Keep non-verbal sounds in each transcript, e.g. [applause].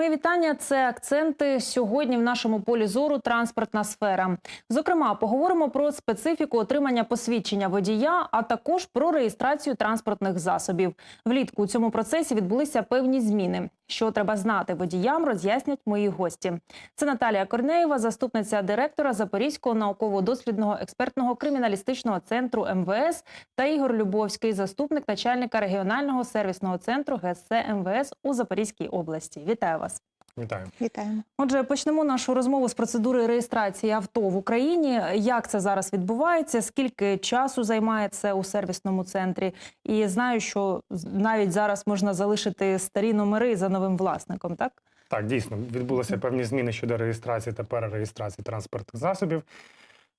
Мої вітання. Це акценти сьогодні в нашому полі зору транспортна сфера. Зокрема, поговоримо про специфіку отримання посвідчення водія, а також про реєстрацію транспортних засобів. Влітку у цьому процесі відбулися певні зміни. Що треба знати водіям, роз'яснять мої гості. Це Наталія Корнеєва, заступниця директора Запорізького науково-дослідного експертного криміналістичного центру МВС та Ігор Любовський, заступник начальника регіонального сервісного центру ГСЦ МВС у Запорізькій області. Вітаю вас. Вітаю. Вітаємо. Отже, почнемо нашу розмову з процедури реєстрації авто в Україні. Як це зараз відбувається? Скільки часу займає це у сервісному центрі? І знаю, що навіть зараз можна залишити старі номери за новим власником, так? Так, дійсно, відбулися певні зміни щодо реєстрації та перереєстрації транспортних засобів.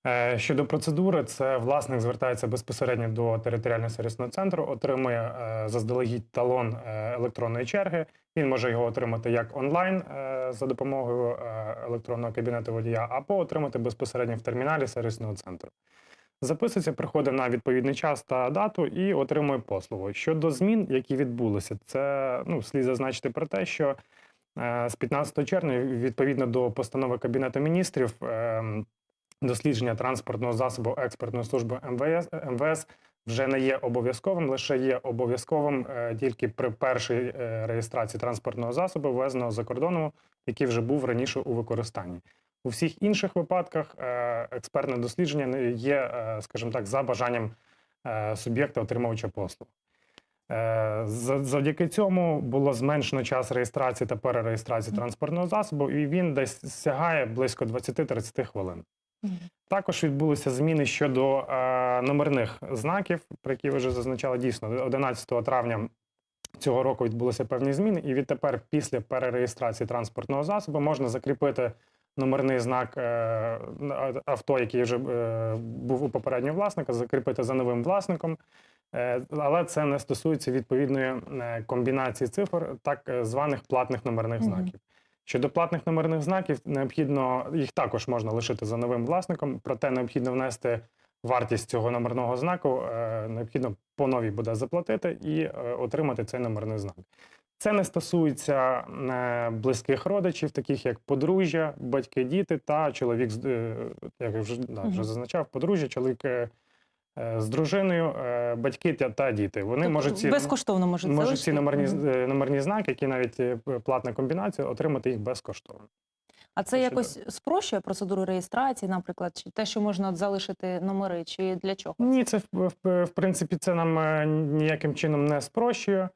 Е, Щодо процедури, це власник звертається безпосередньо до територіального сервісного центру, отримує е, заздалегідь талон е, електронної черги. Він може його отримати як онлайн за допомогою електронного кабінету водія, або отримати безпосередньо в терміналі сервісного центру. Записується, приходить на відповідний час та дату і отримує послугу. Щодо змін, які відбулися, це ну, слід зазначити про те, що з 15 червня, відповідно до постанови Кабінету міністрів, е, дослідження транспортного засобу експертної служби МВС, МВС вже не є обов'язковим, лише є обов'язковим е, тільки при першій е, реєстрації транспортного засобу, ввезеного за кордоном, який вже був раніше у використанні. У всіх інших випадках е, експертне дослідження є, скажімо так, за бажанням суб'єкта отримувача послуг. Завдяки цьому було зменшено час реєстрації та перереєстрації транспортного засобу, і він десь сягає близько 20-30 хвилин. Також відбулися зміни щодо е, номерних знаків, про які ви вже зазначали дійсно 11 травня. Цього року відбулися певні зміни, і відтепер, після перереєстрації транспортного засобу, можна закріпити номерний знак е, авто, який вже е, був у попереднього власника, закріпити за новим власником. Е, Але це не стосується відповідної комбінації цифр, так званих платних номерних знаків. Щодо платних номерних знаків, необхідно їх також можна лишити за новим власником, проте необхідно внести вартість цього номерного знаку. е, Необхідно по новій буде заплатити і е, отримати цей номерний знак. Це не стосується е, близьких родичів, таких як подружжя, батьки, діти та чоловік, як я вже, да, вже зазначав, подружжя, чоловік з дружиною, е, батьки та, та діти. Вони Тобто можуть ці безкоштовно можуть можуть ці номерні, е, номерні знаки, які навіть е, платна комбінація, отримати їх безкоштовно. А це якось спрощує процедуру реєстрації, наприклад, чи те, що можна залишити номери, чи для чого? Ні, це в, в, в принципі це нам е, ніяким чином не спрощує.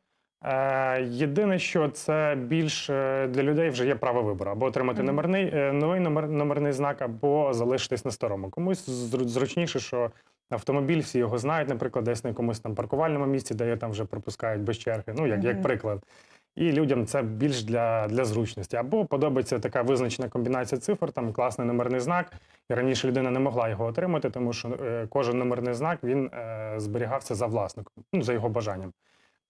Е, єдине, що це більш е, для людей вже є право вибору, або отримати Мгм. номерний е, новий номер, номерний знак, або залишитись на старому. Комусь зру- зручніше, що автомобіль всі його знають, наприклад, десь на якомусь там паркувальному місці, де його там вже пропускають без черги. Ну як, як приклад. І людям це більш для, для зручності. Або подобається така визначена комбінація цифр, там класний номерний знак. І раніше людина не могла його отримати, тому що е, кожен номерний знак він е, зберігався за власником, ну за його бажанням.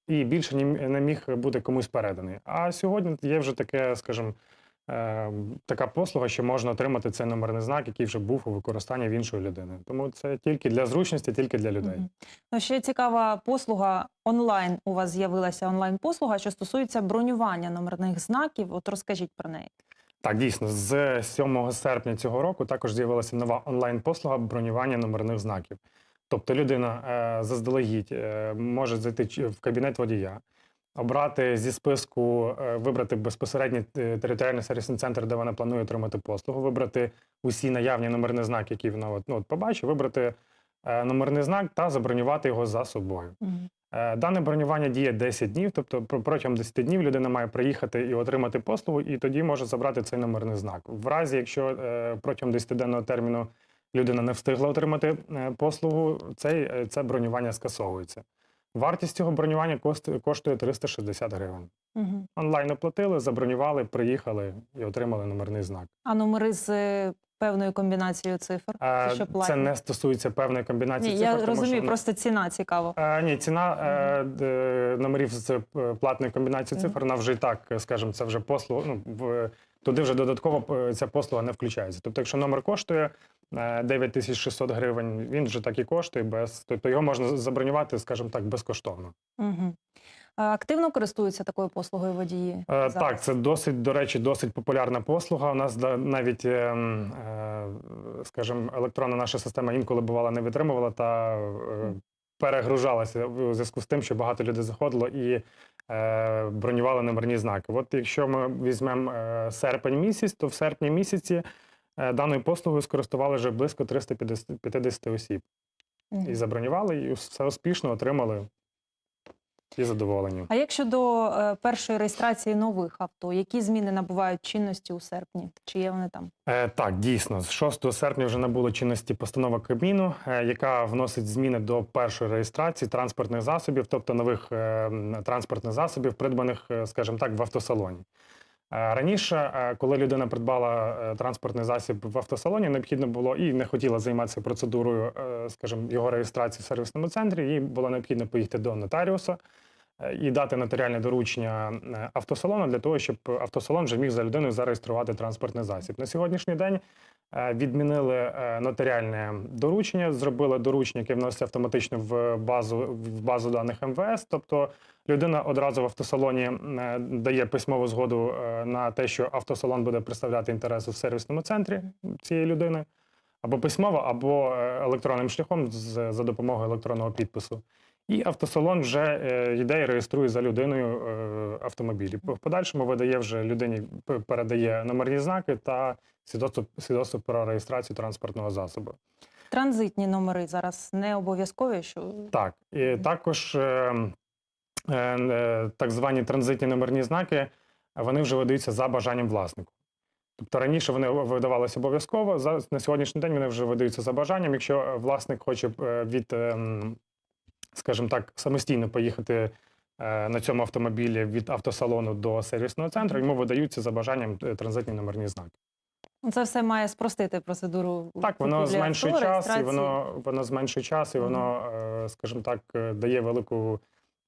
І більше не міг бути комусь переданий. А сьогодні є вже таке, скажімо, така послуга, що можна отримати цей номерний знак, який вже був у використанні в іншої людини. Тому це тільки для зручності, тільки для людей. Ну, ще цікава послуга онлайн. У вас з'явилася онлайн-послуга, що стосується бронювання номерних знаків. От розкажіть про неї. Так, дійсно, з 7 серпня цього року також з'явилася нова онлайн-послуга бронювання номерних знаків. Тобто людина е, заздалегідь е, може зайти в кабінет водія, обрати зі списку, е, вибрати безпосередньо е, територіальний сервісний центр, де вона планує отримати послугу, вибрати усі наявні номерні знаки, які вона от, ну, от побачить, вибрати е, номерний знак та забронювати його за собою. Дане бронювання діє 10 днів, тобто протягом 10 днів людина має приїхати і отримати послугу, і тоді може забрати цей номерний знак. В разі, якщо протягом 10-денного терміну людина не встигла отримати послугу, цей, це бронювання скасовується. Вартість цього бронювання коштує 360 гривень. Мгм. Онлайн оплатили, забронювали, приїхали і отримали номерний знак. А номери з е, певною комбінацією цифр? Е, Чи що Це не стосується певної комбінації Ні, цифр, я тому розумію, що просто ціна цікава. Е, ні, ціна е, номерів з платної комбінації цифр, вона вже і так, скажімо, це вже послуга. Ну, в, туди вже додатково ця послуга не включається. Тобто, якщо номер коштує 9600 гривень, він вже так і коштує, без, тобто його можна забронювати, скажімо так, безкоштовно. Угу. Активно користуються такою послугою водії? Е, зараз? Так, це досить, до речі, досить популярна послуга. У нас навіть, е, е, скажімо, електронна наша система інколи бувала не витримувала та е, перегружалася у зв'язку з тим, що багато людей заходило і е, бронювали номерні знаки. От якщо ми візьмемо е, серпень місяць, то в серпні місяці е, даною послугою скористували вже близько 350 осіб. Мгм. І забронювали, і все успішно отримали. І задоволені. А як щодо е, першої реєстрації нових авто, які зміни набувають чинності у серпні? Чи є вони там? Е, так, дійсно, з 6 серпня вже набула чинності постанова Кабміну, е, яка вносить зміни до першої реєстрації транспортних засобів, тобто нових е, транспортних засобів, придбаних, е, скажімо так, в автосалоні. Раніше, е, коли людина придбала е, транспортний засіб в автосалоні, необхідно було і не хотіла займатися процедурою, е, скажімо, його реєстрації в сервісному центрі. Їй було необхідно поїхати до нотаріуса і дати нотаріальне доручення автосалону для того, щоб автосалон вже міг за людиною зареєструвати транспортний засіб. На сьогоднішній день відмінили е, нотаріальне доручення, зробили доручення, яке вноситься автоматично в базу в базу даних МВС. Тобто людина одразу в автосалоні е, дає письмову згоду е, на те, що автосалон буде представляти інтереси в сервісному центрі цієї людини. Або письмово, або е, електронним шляхом за допомогою електронного підпису. І автосалон вже е, йде і реєструє за людиною е, автомобілі. В подальшому видає вже людині, передає номерні знаки та свідоцтво, свідоцтво про реєстрацію транспортного засобу. Транзитні номери зараз не обов'язкові, що Так, і також е, е, так звані транзитні номерні знаки, вони вже видаються за бажанням власнику. Тобто раніше вони видавалися обов'язково, зараз на сьогоднішній день вони вже видаються за бажанням. Якщо е, власник хоче е, від, е, скажімо так, самостійно поїхати е, на цьому автомобілі від автосалону до сервісного центру, йому видаються за бажанням транзитні номерні знаки. Ну, це все має спростити процедуру. Так, воно зменшує авто, час, і воно, воно зменшує час, і воно, е, скажімо так, е, дає велику,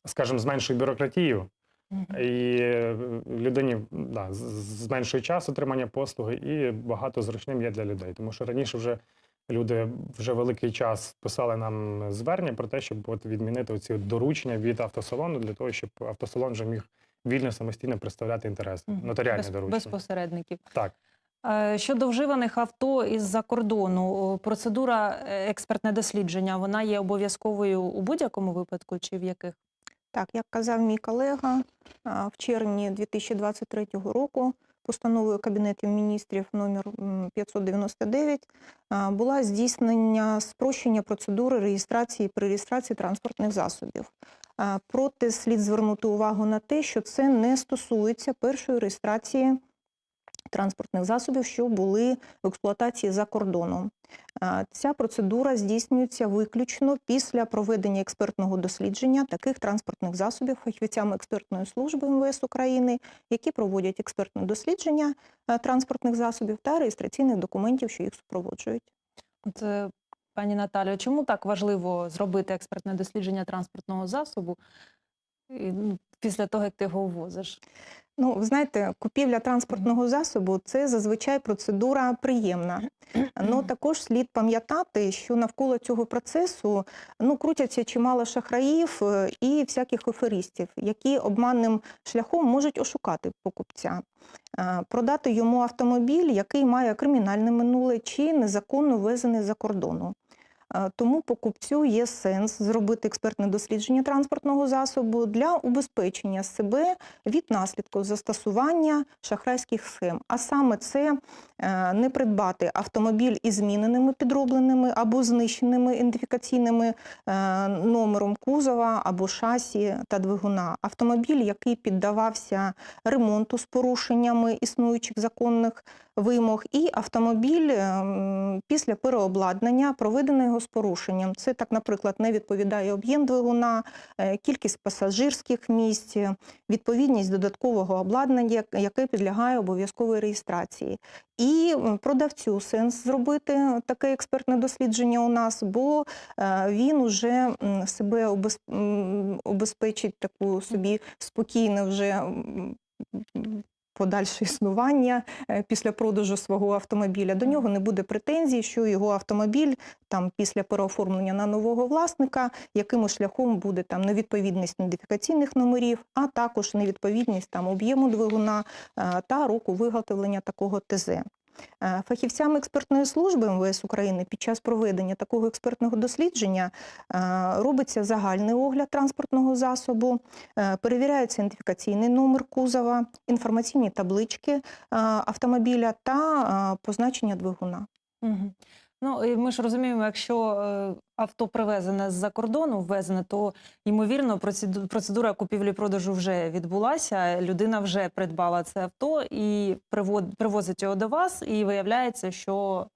скажімо, зменшує бюрократію. Мгм. І е, людині да, зменшує час отримання послуги, і багато зручним є для людей. Тому що раніше вже люди вже великий час писали нам звернення про те, щоб от відмінити оці доручення від автосалону для того, щоб автосалон вже міг вільно самостійно представляти інтереси. Мгм. Нотаріальне Без, доручення. без посередників. Так. Е, Щодо вживаних авто із-за кордону, процедура е, експертне дослідження, вона є обов'язковою у будь-якому випадку чи в яких? Так, як казав мій колега, в червні 2023 року постановою Кабінету міністрів номер м, 599 а, була здійснення спрощення процедури реєстрації при реєстрації транспортних засобів. Проте слід звернути увагу на те, що це не стосується першої реєстрації транспортних засобів, що були в експлуатації за кордоном. Ця процедура здійснюється виключно після проведення експертного дослідження таких транспортних засобів фахівцями експертної служби МВС України, які проводять експертне дослідження транспортних засобів та реєстраційних документів, що їх супроводжують. От, е, пані Наталію, чому так важливо зробити експертне дослідження транспортного засобу ну, після того, як ти його ввозиш? Ну, ви знаєте, купівля транспортного засобу це зазвичай процедура приємна. Ну також слід пам'ятати, що навколо цього процесу ну крутяться чимало шахраїв е, і всяких аферистів, які обманним шляхом можуть ошукати покупця, е, продати йому автомобіль, який має кримінальне минуле чи незаконно ввезений за кордону. Е, Тому покупцю є сенс зробити експертне дослідження транспортного засобу для убезпечення себе від наслідків застосування шахрайських схем. А саме це е, не придбати автомобіль із зміненими підробленими або знищеними ідентифікаційними е, номером кузова або шасі та двигуна. Автомобіль, який піддавався ремонту з порушеннями існуючих законних вимог, і автомобіль ем, після переобладнання, проведеного з порушенням. Це так, наприклад, не відповідає об'єм двигуна, е, кількість пасажирських місць, відповідність додаткового обладнання, яке підлягає обов'язковій реєстрації. І продавцю сенс зробити таке експертне дослідження у нас, бо е, він уже себе обезпечить таку собі спокійну вже подальше існування е, після продажу свого автомобіля. До нього не буде претензій, що його автомобіль там після переоформлення на нового власника якимось шляхом буде там невідповідність ідентифікаційних номерів, а також невідповідність там об'єму двигуна е, та року виготовлення такого ТЗ. Е, Фахівцями експертної служби МВС України під час проведення такого експертного дослідження е, робиться загальний огляд транспортного засобу, е, перевіряється ідентифікаційний номер кузова, інформаційні таблички автомобіля та позначення двигуна. Мгм. Ну, і ми ж розуміємо, якщо е, авто привезене з-за кордону, ввезене, то ймовірно процедура купівлі-продажу вже відбулася. Людина вже придбала це авто і привозить його до вас, і виявляється, що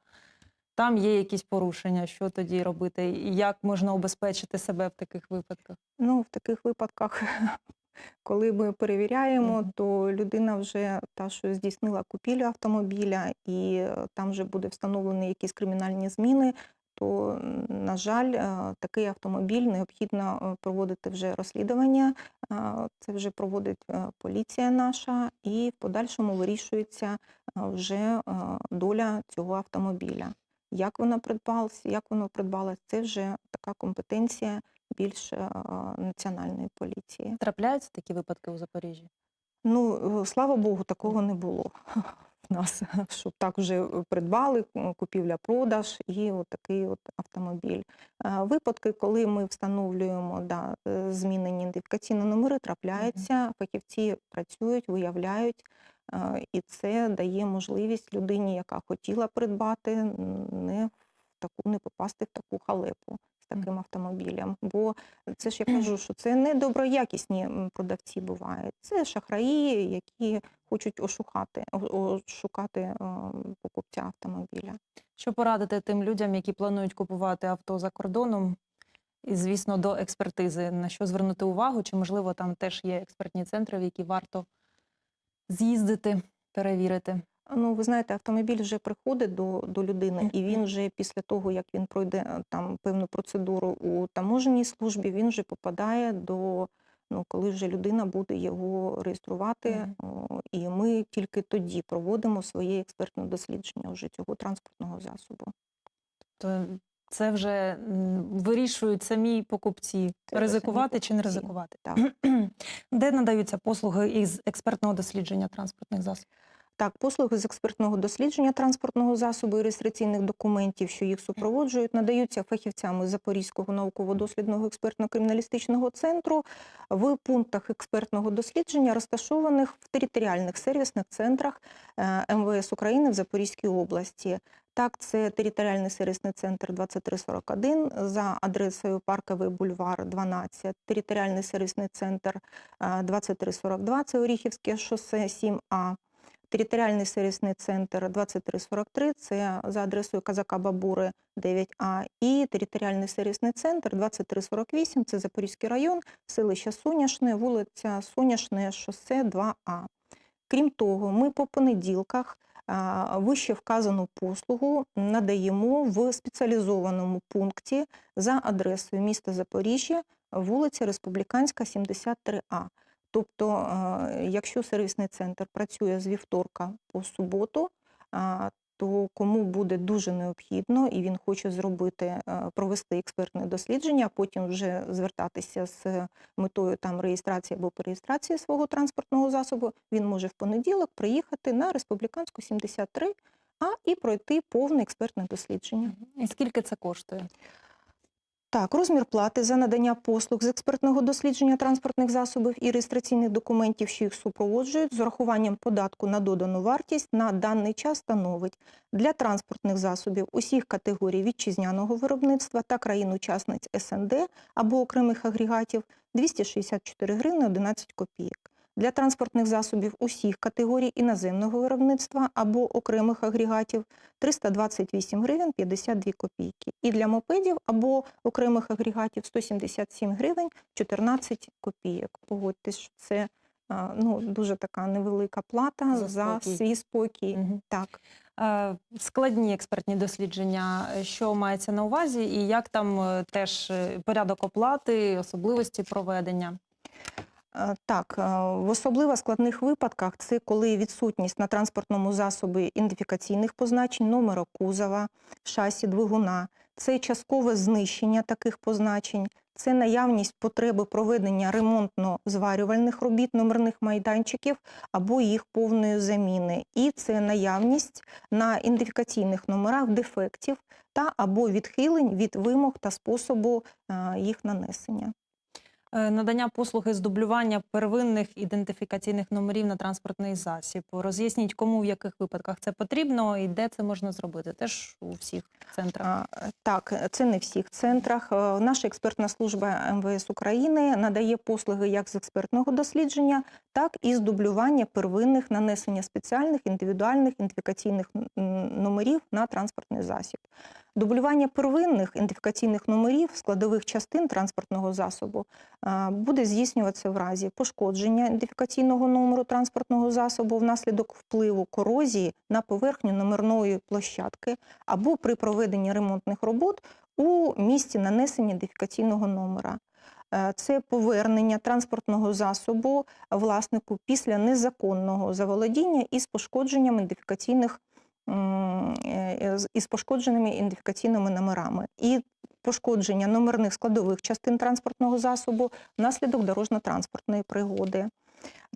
там є якісь порушення. Що тоді робити? І як можна убезпечити себе в таких випадках? Ну, в таких випадках, [laughs] коли ми перевіряємо, то людина вже та, що здійснила купівлю автомобіля, і е, там вже буде встановлені якісь кримінальні зміни, то, на жаль, е, такий автомобіль необхідно е, проводити вже розслідування. Це вже проводить поліція наша, і в подальшому вирішується вже доля цього автомобіля. Як вона придбалася, як воно придбалось, це вже така компетенція більш е, національної поліції. Трапляються такі випадки у Запоріжжі? Ну, е, слава Богу, такого не було [laughs] в нас, [laughs] щоб так вже придбали, купівля-продаж і от такий от автомобіль. Е, Випадки, коли ми встановлюємо да, е, змінені ідентифікаційні номери, трапляються, фахівці працюють, виявляють, е, і це дає можливість людині, яка хотіла придбати, не в таку не попасти в таку халепу таким автомобілем. Бо це ж я кажу, що це не доброякісні продавці бувають. Це шахраї, які хочуть ошукати, ошукати е, покупця автомобіля. Що порадити тим людям, які планують купувати авто за кордоном? І, звісно, до експертизи. На що звернути увагу? Чи, можливо, там теж є експертні центри, в які варто з'їздити, перевірити? Ну, ви знаєте, автомобіль вже приходить до, до людини, і він вже після того, як він пройде е, там певну процедуру у таможенній службі, він вже попадає до ну, коли вже людина буде його реєструвати, о, і ми тільки тоді проводимо своє експертне дослідження вже цього транспортного засобу. То це вже вирішують самі покупці, Це ризикувати самі чи не ризикувати. Так. Де надаються послуги із експертного дослідження транспортних засобів? Так, послуги з експертного дослідження транспортного засобу і реєстраційних документів, що їх супроводжують, надаються фахівцями Запорізького науково-дослідного експертно-криміналістичного центру в пунктах експертного дослідження, розташованих в територіальних сервісних центрах е, МВС України в Запорізькій області. Так, це територіальний сервісний центр 2341 за адресою Парковий бульвар 12, територіальний сервісний центр е, 2342, це Оріхівське шосе 7А. Територіальний сервісний центр 2343, це за адресою Казака Бабури 9А, і територіальний сервісний центр 2348, це Запорізький район, селище Соняшне, вулиця Соняшне, шосе 2А. Крім того, ми по понеділках вище вказану послугу надаємо в спеціалізованому пункті за адресою міста Запоріжжя, вулиця Республіканська, 73А. Тобто, якщо сервісний центр працює з вівторка по суботу, то кому буде дуже необхідно і він хоче зробити, провести експертне дослідження, а потім вже звертатися з метою там реєстрації або перереєстрації свого транспортного засобу, він може в понеділок приїхати на Республіканську 73 а і пройти повне експертне дослідження. І скільки це коштує? Так, розмір плати за надання послуг з експертного дослідження транспортних засобів і реєстраційних документів, що їх супроводжують, з урахуванням податку на додану вартість на даний час становить для транспортних засобів усіх категорій вітчизняного виробництва та країн-учасниць СНД або окремих агрегатів 264 гривни 11 копійок. Для транспортних засобів усіх категорій іноземного виробництва або окремих агрегатів 328 гривень 52 копійки. І для мопедів або окремих агрегатів 177 гривень 14 копійок. Погодьтесь, що це ну, дуже така невелика плата За за, спокій. свій спокій. Мгм. Так. Складні експертні дослідження, що мається на увазі, і як там е, теж е, порядок оплати, особливості проведення? Е, Так, е, в особливо складних випадках це коли відсутність на транспортному засобі ідентифікаційних позначень, номера кузова, шасі, двигуна, це часткове знищення таких позначень, це наявність потреби проведення ремонтно-зварювальних робіт номерних майданчиків або їх повної заміни, і це наявність на ідентифікаційних номерах дефектів та або відхилень від вимог та способу е, їх нанесення. Е, Надання послуги з дублювання первинних ідентифікаційних номерів на транспортний засіб. Роз'ясніть, кому в яких випадках це потрібно і де це можна зробити. Теж у всіх центрах. Так, це не всіх центрах. Е, Наша експертна служба МВС України надає послуги як з експертного дослідження, так і з дублювання первинних нанесення спеціальних індивідуальних ідентифікаційних номерів на транспортний засіб. Дублювання первинних ідентифікаційних номерів складових частин транспортного засобу буде здійснюватися в разі пошкодження ідентифікаційного номеру транспортного засобу внаслідок впливу корозії на поверхню номерної площадки або при проведенні ремонтних робот у місці нанесення ідентифікаційного номера. Е, Це повернення транспортного засобу власнику після незаконного заволодіння із пошкодженням ідентифікаційних із пошкодженими ідентифікаційними номерами. І пошкодження номерних складових частин транспортного засобу внаслідок дорожньо-транспортної пригоди.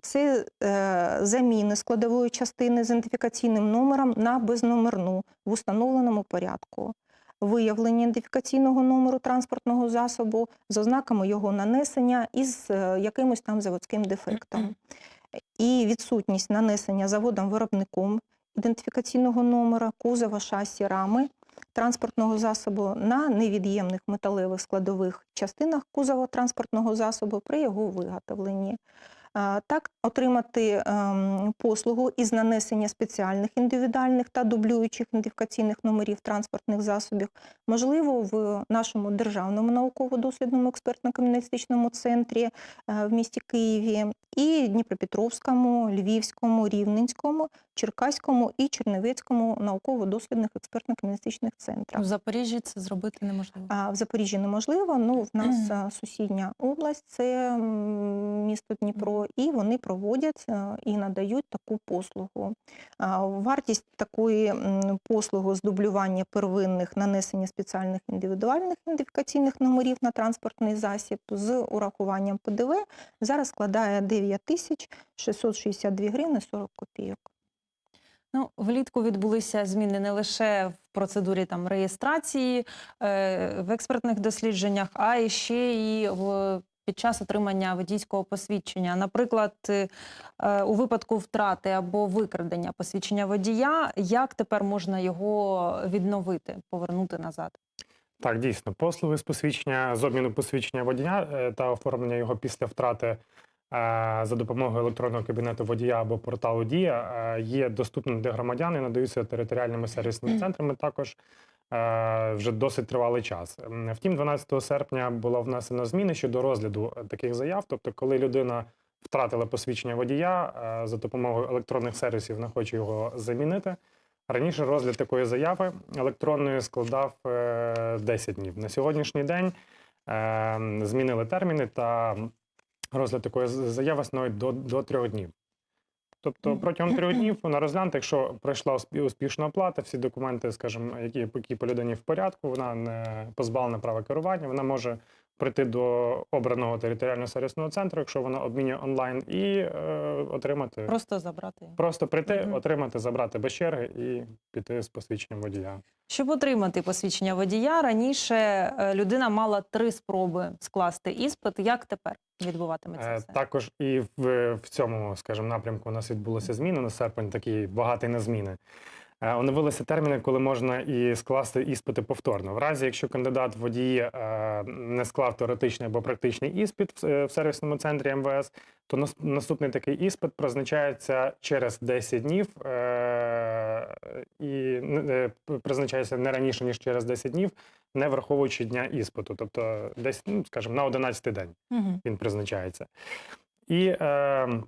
Це е, заміни складової частини з ідентифікаційним номером на безномерну в установленому порядку, виявлення ідентифікаційного номеру транспортного засобу з ознаками його нанесення із е, якимось там заводським дефектом, і відсутність нанесення заводом-виробником ідентифікаційного номера, кузова, шасі, рами транспортного засобу на невід'ємних металевих складових частинах кузова транспортного засобу при його виготовленні. Так, отримати ем, послугу із нанесення спеціальних індивідуальних та дублюючих ідентифікаційних номерів транспортних засобів можливо в нашому державному науково-дослідному експертно-криміналістичному центрі е, в місті Києві і Дніпропетровському, Львівському, Рівненському, Черкаському і Чернівецькому науково-дослідних експертно-криміналістичних У центрах. Запоріжжі це зробити неможливо. А в Запоріжжі неможливо. Ну в нас Мгм. сусідня область, це місто Дніпро, і вони проводять і надають таку послугу. Вартість такої послуги з дублювання первинних нанесення спеціальних індивідуальних ідентифікаційних номерів на транспортний засіб з урахуванням ПДВ зараз складає 9 тисяч 662 гривни 40 копійок. Ну, влітку відбулися зміни не лише в процедурі там реєстрації е, в експертних дослідженнях, а і ще і в. Під час отримання водійського посвідчення, наприклад, е, у випадку втрати або викрадення посвідчення водія, як тепер можна його відновити, повернути назад? Так, дійсно, послуги з посвідчення з обміну посвідчення водія е, та оформлення його після втрати за допомогою електронного кабінету водія або порталу Дія е, є доступними для громадян і надаються територіальними сервісними центрами також е, вже досить тривалий час. Втім, 12 серпня було внесено зміни щодо розгляду е, таких заяв. Тобто, коли людина втратила посвідчення водія е, за допомогою електронних сервісів, вона хоче його замінити. Раніше розгляд такої заяви електронної складав е, 10 днів. На сьогоднішній день е, змінили терміни та розгляд такої заяви становить до, до трьох днів. Тобто протягом трьох [clears throat] днів вона розглянута, якщо пройшла успішна оплата, всі документи, скажімо, які, які по людині в порядку, вона не позбавлена права керування, вона може прийти до обраного територіального сервісного центру, якщо вона обмінює онлайн, і е, отримати Просто забрати. Просто прийти, Мгм. отримати, забрати без черги і піти з посвідченням водія. Щоб отримати посвідчення водія, раніше е, людина мала три спроби скласти іспит. Як тепер відбуватиметься Е, все? Також і в, в цьому, скажімо, напрямку у нас відбулися зміни на серпень, такий багатий на зміни. Е, Оновилися терміни, коли можна і скласти іспити повторно. В разі, якщо кандидат в водії е, не склав теоретичний або практичний іспит в, е, сервісному центрі МВС, то наступний такий іспит призначається через 10 днів і призначається не раніше ніж через 10 днів, не враховуючи дня іспиту, тобто десь, ну, скажімо, на 11 день він призначається. І е, е,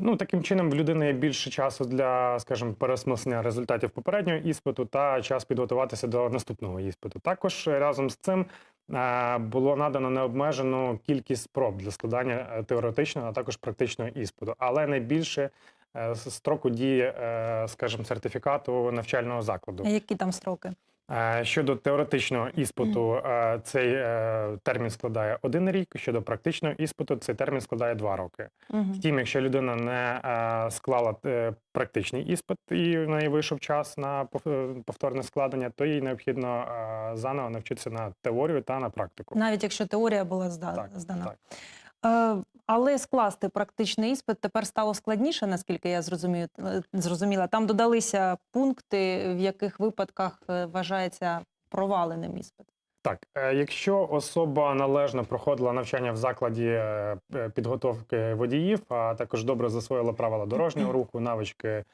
ну, таким чином в людини є більше часу для, скажімо, переосмислення результатів попереднього іспиту та час підготуватися до наступного іспиту. Також е, разом з цим е, було надано необмежену кількість спроб для складання е, теоретичного, а також практичного іспиту, але не більше е, з строку дії, е, скажімо, сертифікату навчального закладу. Які там строки? Щодо теоретичного іспиту, цей е, термін складає один рік. Щодо практичного іспиту, цей термін складає два роки. Втім, якщо людина не склала е, практичний іспит і в неї вийшов час на е, повторне складення, то їй необхідно заново навчитися на теорію та на практику. Навіть якщо теорія була зда- Так, здана. так. Але скласти практичний іспит тепер стало складніше, наскільки я зрозумію, е, зрозуміла. Там додалися пункти, в яких випадках е, вважається проваленим іспит. Так, е, якщо особа належно проходила навчання в закладі підготовки водіїв, а також добре засвоїла правила дорожнього руху, навички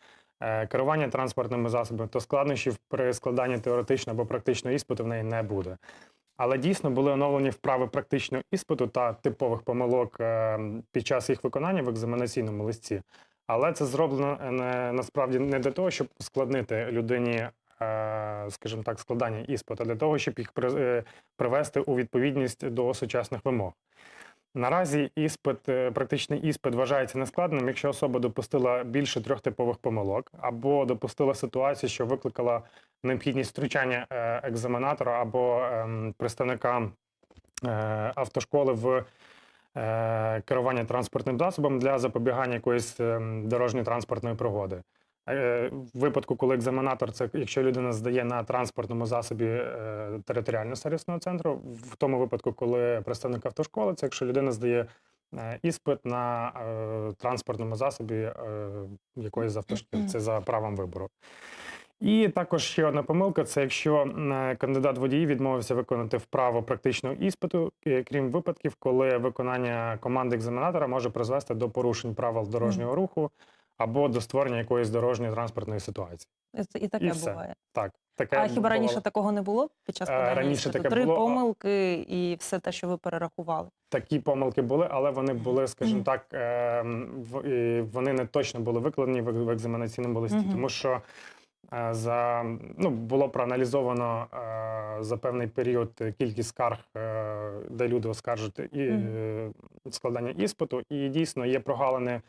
керування транспортними засобами, то складнощів при складанні теоретичного або практичного іспиту в неї не буде. Але дійсно були оновлені вправи практичного іспиту та типових помилок е, під час їх виконання в екзаменаційному листі. Але це зроблено е, не, насправді не для того, щоб ускладнити людині, е, скажімо так, складання іспиту, а для того, щоб їх привести у відповідність до сучасних вимог. Наразі іспит, практичний іспит вважається нескладним, якщо особа допустила більше трьох типових помилок, або допустила ситуацію, що викликала необхідність втручання е, екзаменатора або ем, представника е, автошколи в е, керування транспортним засобом для запобігання якоїсь ем, дорожньо-транспортної пригоди. В випадку, коли екзаменатор, це якщо людина здає на транспортному засобі е, територіального сервісного центру, в тому випадку, коли представник автошколи, це якщо людина здає е, іспит на е, транспортному засобі е, якоїсь автошкіл, це за правом вибору. І також ще одна помилка: це якщо кандидат водій відмовився виконати вправо практичного іспиту, е, крім випадків, коли виконання команди екзаменатора може призвести до порушень правил дорожнього руху або до створення якоїсь дорожньої транспортної ситуації. І таке І все. буває. Так, таке А хіба раніше такого не було під час Е, складання раніше таке Три було, помилки і все те, що ви перерахували. такі помилки були, але вони були, скажімо так, е, в- вони не точно були викладені в екзаменаційному листі, тому що за ну було проаналізовано е, за певний період кількість скарг, е, де люди оскаржують і е, складання іспиту, і дійсно є прогалини.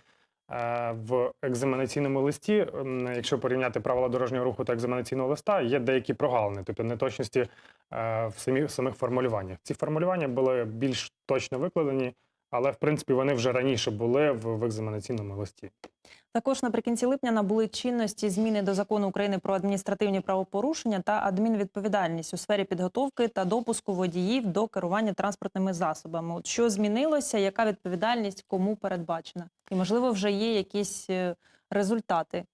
е, В екзаменаційному листі, якщо порівняти правила дорожнього руху та екзаменаційного листа, є деякі прогалини, тобто неточності е, в самих, самих формулюваннях. Ці формулювання були більш точно викладені, але в принципі вони вже раніше були в, екзаменаційному листі. Також наприкінці липня набули чинності зміни до закону України про адміністративні правопорушення та адмінвідповідальність у сфері підготовки та допуску водіїв до керування транспортними засобами. От що змінилося, яка відповідальність кому передбачена? І можливо, вже є якісь е, результати.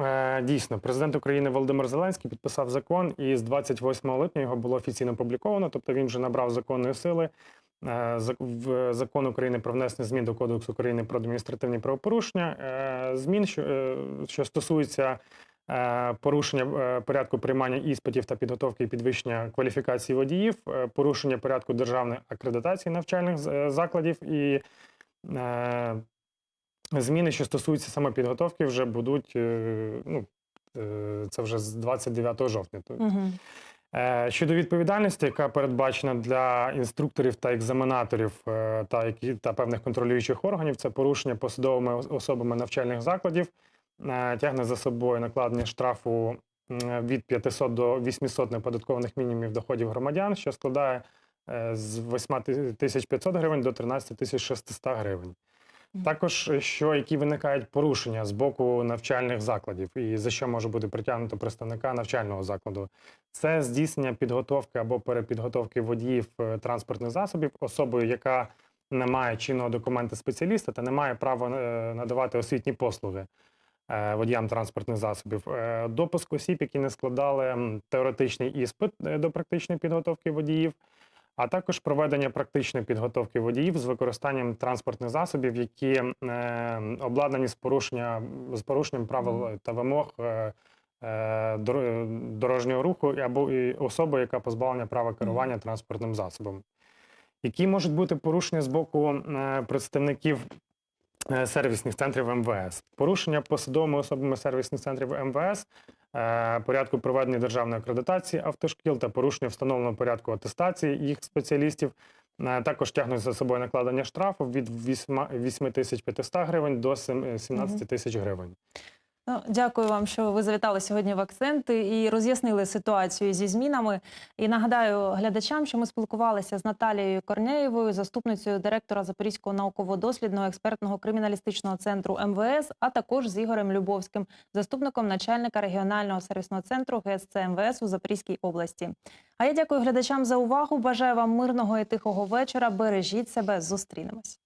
Е, Дійсно, президент України Володимир Зеленський підписав закон, і з 28 липня його було офіційно опубліковано. Тобто він вже набрав законної сили. Е, В закон України про внесення змін до Кодексу України про адміністративні правопорушення. Е, Змін, що, е, стосуються порушення порядку приймання іспитів та підготовки і підвищення кваліфікації водіїв, порушення порядку державної акредитації навчальних закладів і Зміни, що стосуються саме підготовки, вже будуть ну, це вже з 29 жовтня. Угу. Е, Щодо відповідальності, яка передбачена для інструкторів та екзаменаторів е, та, які, та певних контролюючих органів, це порушення посадовими особами навчальних закладів, е, тягне за собою накладення штрафу від 500 до 800 неоподаткованих мінімумів доходів громадян, що складає з 8500 гривень до 13600 гривень. Також е, що які виникають порушення з боку навчальних закладів, і за що може бути притягнуто представника навчального закладу, це здійснення підготовки або перепідготовки водіїв е, транспортних засобів особою, яка не має чинного документа спеціаліста та не має права е, надавати освітні послуги водіям транспортних засобів. Допуск осіб, які не складали теоретичний іспит до практичної підготовки водіїв а також проведення практичної підготовки водіїв з використанням транспортних засобів, які е, обладнані з порушення з порушенням правил та вимог е, е, дорожнього руху або і особи, яка позбавлена права керування транспортним засобом. Які можуть бути порушення з боку е, представників е, сервісних центрів МВС? Порушення посадовими особами сервісних центрів МВС порядку проведення державної акредитації автошкіл та порушення встановленого порядку атестації їх спеціалістів. Е, Також тягнуть за собою накладення штрафу від 8 8500 гривень до сем- 17 тисяч гривень. Ну, дякую вам, що ви завітали сьогодні в акценти і роз'яснили ситуацію зі змінами. І нагадаю глядачам, що ми спілкувалися з Наталією Корнеєвою, заступницею директора Запорізького науково-дослідного експертного криміналістичного центру МВС, а також з Ігорем Любовським, заступником начальника регіонального сервісного центру ГСЦ МВС у Запорізькій області. А я дякую глядачам за увагу. Бажаю вам мирного і тихого вечора. Бережіть себе. Зустрінемось.